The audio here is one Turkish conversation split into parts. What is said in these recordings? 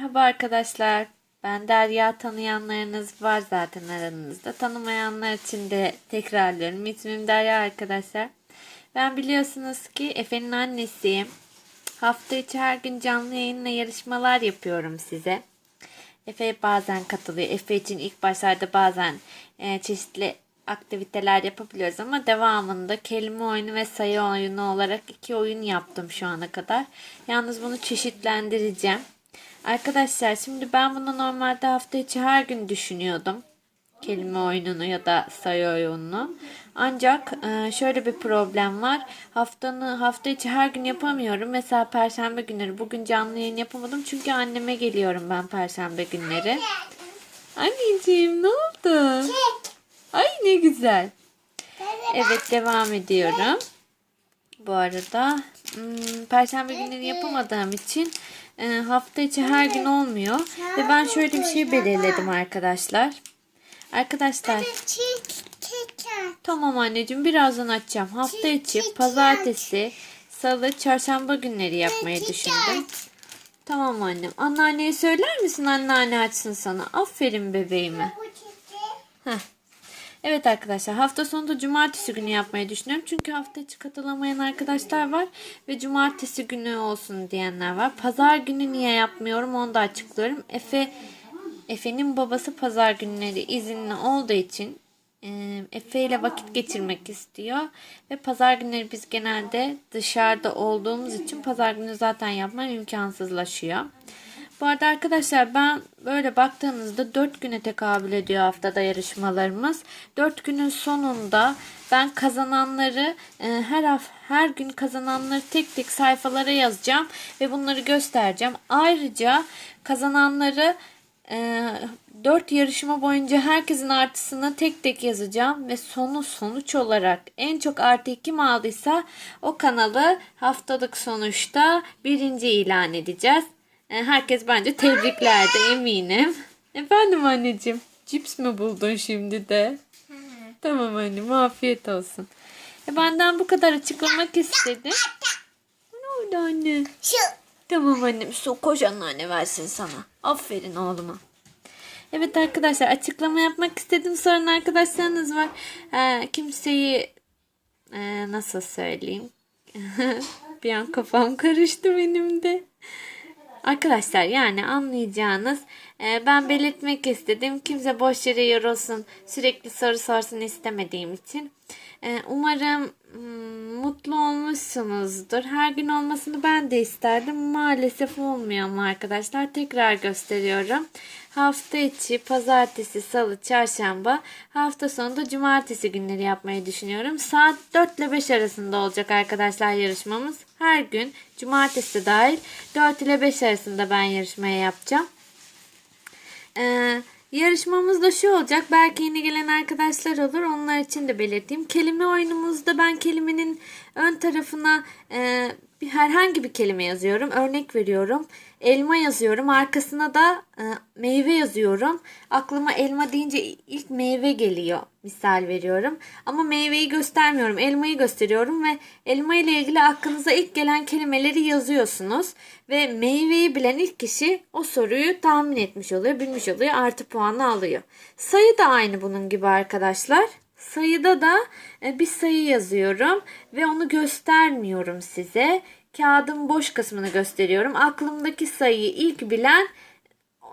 Merhaba arkadaşlar. Ben Derya tanıyanlarınız var zaten aranızda. Tanımayanlar için de tekrarlıyorum. İsmim Derya arkadaşlar. Ben biliyorsunuz ki Efe'nin annesiyim. Hafta içi her gün canlı yayınla yarışmalar yapıyorum size. Efe bazen katılıyor. Efe için ilk başlarda bazen e, çeşitli aktiviteler yapabiliyoruz ama devamında kelime oyunu ve sayı oyunu olarak iki oyun yaptım şu ana kadar. Yalnız bunu çeşitlendireceğim. Arkadaşlar şimdi ben bunu normalde hafta içi her gün düşünüyordum. Kelime oyununu ya da sayı oyununu. Ancak e, şöyle bir problem var. Haftanı hafta içi her gün yapamıyorum. Mesela perşembe günleri bugün canlı yayın yapamadım. Çünkü anneme geliyorum ben perşembe günleri. Anneciğim ne oldu? Ay ne güzel. Evet devam ediyorum. Bu arada perşembe günleri yapamadığım için e, hafta içi her gün olmuyor. Ve ben şöyle bir şey belirledim arkadaşlar. Arkadaşlar tamam anneciğim birazdan açacağım. Hafta içi pazartesi, salı, çarşamba günleri yapmayı düşündüm. Tamam annem. Anneanneye söyler misin anneanne açsın sana? Aferin bebeğime. Heh. Evet arkadaşlar hafta sonu da cumartesi günü yapmayı düşünüyorum. Çünkü hafta içi katılamayan arkadaşlar var. Ve cumartesi günü olsun diyenler var. Pazar günü niye yapmıyorum onu da açıklıyorum. Efe Efe'nin babası pazar günleri izinli olduğu için e, Efe ile vakit geçirmek istiyor. Ve pazar günleri biz genelde dışarıda olduğumuz için pazar günü zaten yapmam imkansızlaşıyor. Bu arada arkadaşlar ben böyle baktığınızda 4 güne tekabül ediyor haftada yarışmalarımız. 4 günün sonunda ben kazananları e, her haf her gün kazananları tek tek sayfalara yazacağım ve bunları göstereceğim. Ayrıca kazananları e, 4 yarışma boyunca herkesin artısını tek tek yazacağım ve sonu sonuç olarak en çok artı kim aldıysa o kanalı haftalık sonuçta birinci ilan edeceğiz. E, Herkes bence tebriklerdi eminim. Efendim anneciğim cips mi buldun şimdi de? Tamam annem afiyet olsun. E, benden bu kadar açıklamak istedim. Ne oldu anne? Tamam annem su koş anne versin sana. Aferin oğluma. Evet arkadaşlar açıklama yapmak istedim. Sorun arkadaşlarınız var. Ee, kimseyi e, nasıl söyleyeyim? bir an kafam karıştı benim de. Arkadaşlar yani anlayacağınız e, ben belirtmek istedim. Kimse boş yere yorulsun sürekli soru sorsun istemediğim için. E, umarım hmm, mutlu olmuşsunuzdur. Her gün olmasını ben de isterdim. Maalesef olmuyor ama arkadaşlar. Tekrar gösteriyorum. Hafta içi pazartesi, salı, çarşamba, hafta sonu da cumartesi günleri yapmayı düşünüyorum. Saat 4 ile 5 arasında olacak arkadaşlar yarışmamız. Her gün cumartesi dahil 4 ile 5 arasında ben yarışmaya yapacağım. Ee, yarışmamız da şu olacak. Belki yeni gelen arkadaşlar olur. Onlar için de belirteyim. Kelime oyunumuzda ben kelimenin ön tarafına e, bir herhangi bir kelime yazıyorum. Örnek veriyorum. Elma yazıyorum. Arkasına da e, meyve yazıyorum. Aklıma elma deyince ilk meyve geliyor. Misal veriyorum. Ama meyveyi göstermiyorum. Elmayı gösteriyorum ve elma ile ilgili aklınıza ilk gelen kelimeleri yazıyorsunuz. Ve meyveyi bilen ilk kişi o soruyu tahmin etmiş oluyor, bilmiş oluyor, artı puanı alıyor. Sayı da aynı bunun gibi arkadaşlar. Sayıda da e, bir sayı yazıyorum ve onu göstermiyorum size. Kağıdın boş kısmını gösteriyorum. Aklımdaki sayıyı ilk bilen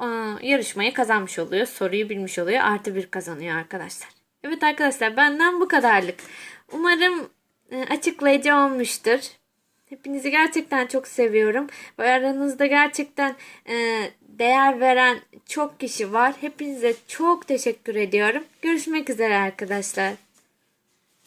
e, yarışmayı kazanmış oluyor. Soruyu bilmiş oluyor. Artı bir kazanıyor arkadaşlar. Evet arkadaşlar benden bu kadarlık. Umarım e, açıklayıcı olmuştur. Hepinizi gerçekten çok seviyorum. Ve aranızda gerçekten değer veren çok kişi var. Hepinize çok teşekkür ediyorum. Görüşmek üzere arkadaşlar.